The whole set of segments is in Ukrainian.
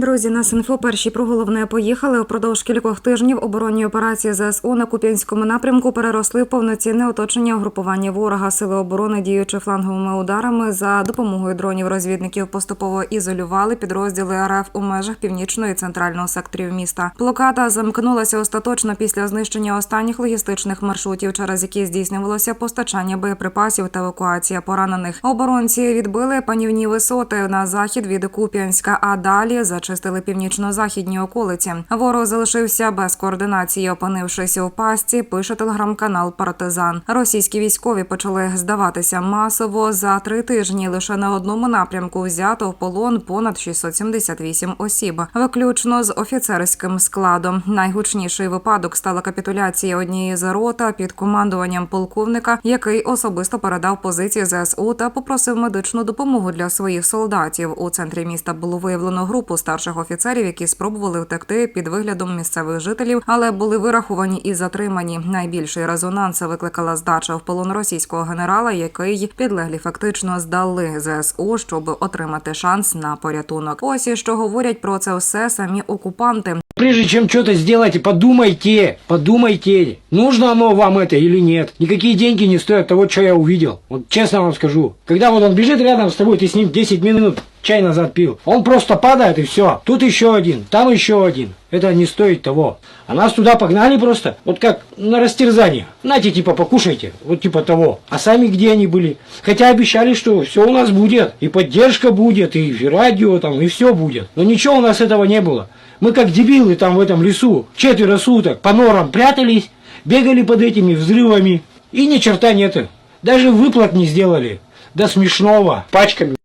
Друзі, на Синфо перші про головне поїхали. Упродовж кількох тижнів оборонні операції ЗСУ на Куп'янському напрямку переросли в повноцінне оточення угрупування ворога. Сили оборони, діючи фланговими ударами за допомогою дронів розвідників, поступово ізолювали підрозділи РФ у межах північної і центрального секторів міста. Блокада замкнулася остаточно після знищення останніх логістичних маршрутів, через які здійснювалося постачання боєприпасів та евакуація поранених. Оборонці відбили панівні висоти на захід від Куп'янська, а далі зачистили північно-західні околиці. Ворог залишився без координації, опинившись у пастці. Пише телеграм-канал Партизан. Російські військові почали здаватися масово за три тижні. Лише на одному напрямку взято в полон понад 678 осіб, виключно з офіцерським складом. Найгучніший випадок стала капітуляція однієї з рота під командуванням полковника, який особисто передав позиції ЗСУ та попросив медичну допомогу для своїх солдатів. У центрі міста було виявлено групу старших офіцерів, які спробували втекти під виглядом місцевих жителів, але були вираховані і затримані. Найбільший резонанс викликала здача в полон російського генерала, який підлеглі фактично здали ЗСУ, щоб отримати шанс на порятунок. Ось і що говорять про це все самі окупанти. Прежде чем что-то сделайте, подумайте, подумайте, нужно оно вам это или нет. Никакие деньги не стоят того, что я увидел. Вот честно вам скажу. Когда вот он бежит рядом с тобой, ты с ним 10 минут чай назад пил. Он просто падает и все. Тут еще один, там еще один. Это не стоит того. А нас туда погнали просто, вот как на растерзание. Знаете, типа покушайте, вот типа того. А сами где они были? Хотя обещали, что все у нас будет. И поддержка будет, и радио там, и все будет. Но ничего у нас этого не было. Мы как дебилы там в этом лесу, четверо суток по норам прятались, бегали под этими взрывами. И ни черта нет. Даже выплат не сделали. До смешного. Пачками.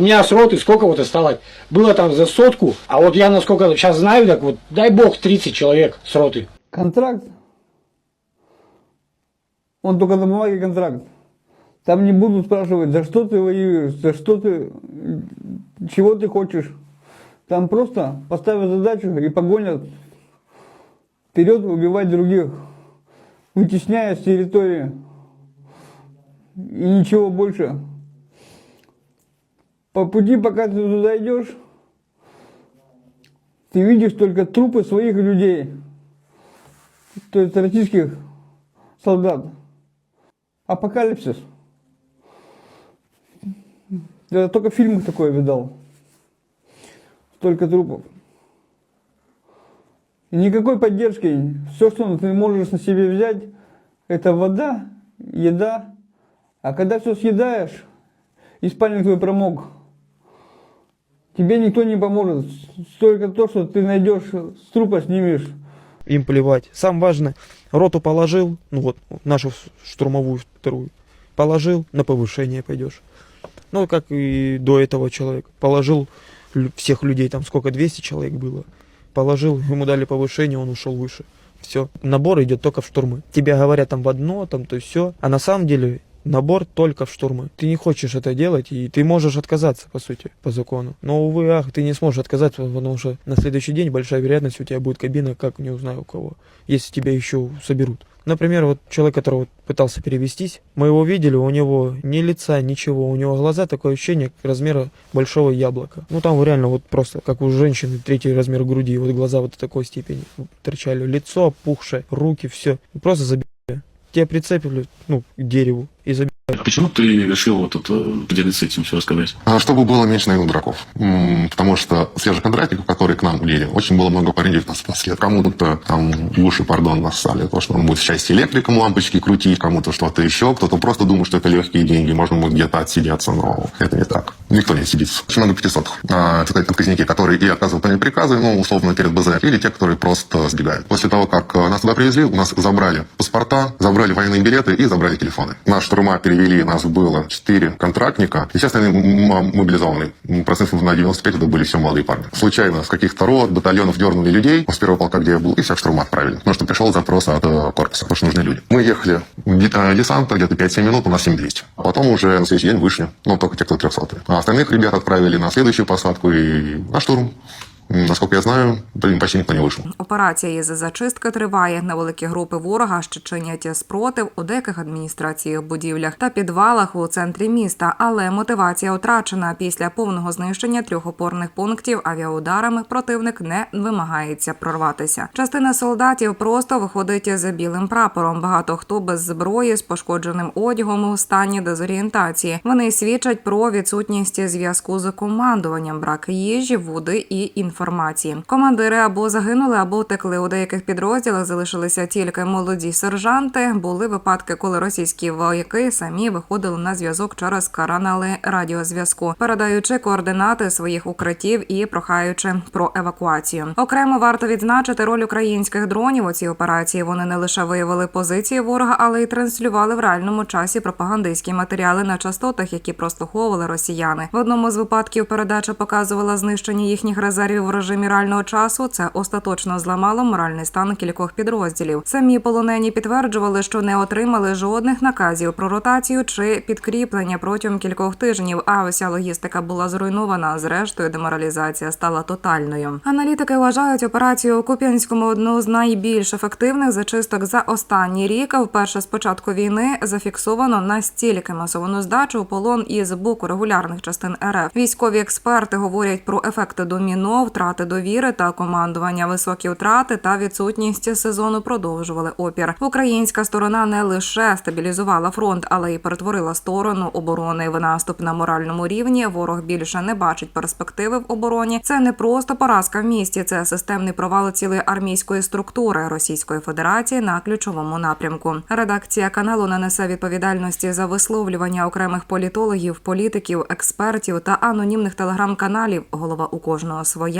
У меня с роты сколько вот осталось? Было там за сотку, а вот я насколько сейчас знаю, так вот, дай бог, 30 человек с роты. Контракт. Он только на бумаге контракт. Там не будут спрашивать, за что ты воюешь, за что ты, чего ты хочешь. Там просто поставят задачу и погонят вперед убивать других, вытесняя с территории. И ничего больше. По пути, пока ты туда идешь, ты видишь только трупы своих людей, то есть российских солдат. Апокалипсис. Я только в фильмах такое видал. Столько трупов. Никакой поддержки. Все, что ты можешь на себе взять, это вода, еда. А когда все съедаешь, и спальник твой промок, тебе никто не поможет. Только то, что ты найдешь, с трупа снимешь. им плевать. Сам важно, роту положил, ну вот, нашу штурмовую вторую, положил, на повышение пойдешь. Ну, как и до этого человек. Положил всех людей, там сколько, 200 человек было. Положил, ему дали повышение, он ушел выше. Все. Набор идет только в штурмы. Тебе говорят там в одно, там то все. А на самом деле набор только в штурмы. Ты не хочешь это делать, и ты можешь отказаться, по сути, по закону. Но, увы, ах, ты не сможешь отказаться, потому что на следующий день большая вероятность у тебя будет кабина, как не узнаю у кого, если тебя еще соберут. Например, вот человек, который вот пытался перевестись, мы его видели, у него ни лица, ничего, у него глаза такое ощущение размера большого яблока. Ну там реально вот просто, как у женщины, третий размер груди, вот глаза вот до такой степени торчали, лицо опухшее, руки, все, просто забили. Тебя прицепили, ну, к дереву и забили. А почему ты решил вот это поделиться этим все рассказать? А, Чтобы было меньше наивных дураков. Потому что свежих контрактников, которые к нам улили, очень было много парней нас спасли. Кому-то там в уши, пардон, нассали. То, что он будет счастье электриком лампочки крутить, кому-то что-то еще. Кто-то просто думает, что это легкие деньги, можно будет где-то отсидеться, но это не так. Никто не сидится. Очень много 500. А, это отказники, которые и отказывают выполнять приказы, ну, условно, перед БЗ, или те, которые просто сбегают. После того, как э, нас туда привезли, у нас забрали паспорта, забрали военные билеты и забрали телефоны. Наш штурма перевели, нас было 4 контрактника. М- м- мобилизованные. Процентов на 95 это были все молодые парни. Случайно с каких-то рот, батальонов дернули людей, с первого полка, где я был, и всех штурма отправили. Потому что пришел запрос от э, корпуса, потому что нужны люди. Мы ехали э, десанта где-то 5-7 минут, у нас 7200. А потом уже на следующий день вышли, ну, только те, кто 300 А остальных ребят отправили на следующую посадку и на штурм. М, Насколько я знаю, блин, почти никто не вышел. Операція із зачистки триває. Невеликі групи ворога ще чинять спротив у деяких адміністраціях, будівлях та підвалах у центрі міста. Але мотивація втрачена після повного знищення трьох опорних пунктів авіаударами. Противник не вимагається прорватися. Частина солдатів просто виходить за білим прапором. Багато хто без зброї з пошкодженим одягом у стані дезорієнтації. Вони свідчать про відсутність зв'язку з командуванням, брак їжі, води і інформації. Командири або загинули, або втекли. У деяких підрозділах залишилися тільки молоді сержанти. Були випадки, коли російські вояки самі виходили на зв'язок через канали радіозв'язку, передаючи координати своїх укриттів і прохаючи про евакуацію. Окремо варто відзначити роль українських дронів у цій операції. Вони не лише виявили позиції ворога, але й транслювали в реальному часі пропагандистські матеріали на частотах, які прослуховували росіяни. В одному з випадків передача показувала знищення їхніх резервів в режимі реального часу. Це остаточно зламало моральний стан кількох підрозділів. Самі полонені підтверджували, що не отримали жодних наказів про ротацію чи підкріплення протягом кількох тижнів. А уся логістика була зруйнована. Зрештою, деморалізація стала тотальною. Аналітики вважають операцію у Куп'янському одну з найбільш ефективних зачисток за останній рік. Вперше з початку війни зафіксовано настільки масовану здачу у полон із боку регулярних частин РФ. Військові експерти говорять про ефекти доміно, втрати довіри та командування, високі втрати та відсутність сезону продовжували опір. Українська сторона не лише стабілізувала фронт, але й перетворила сторону оборони в наступ на моральному рівні. Ворог більше не бачить перспективи в обороні. Це не просто поразка в місті, це системний провал цілої армійської структури Російської Федерації на ключовому напрямку. Редакція каналу не несе відповідальності за висловлювання окремих політологів, політиків, експертів та анонімних телеграм-каналів. Голова у кожного своя.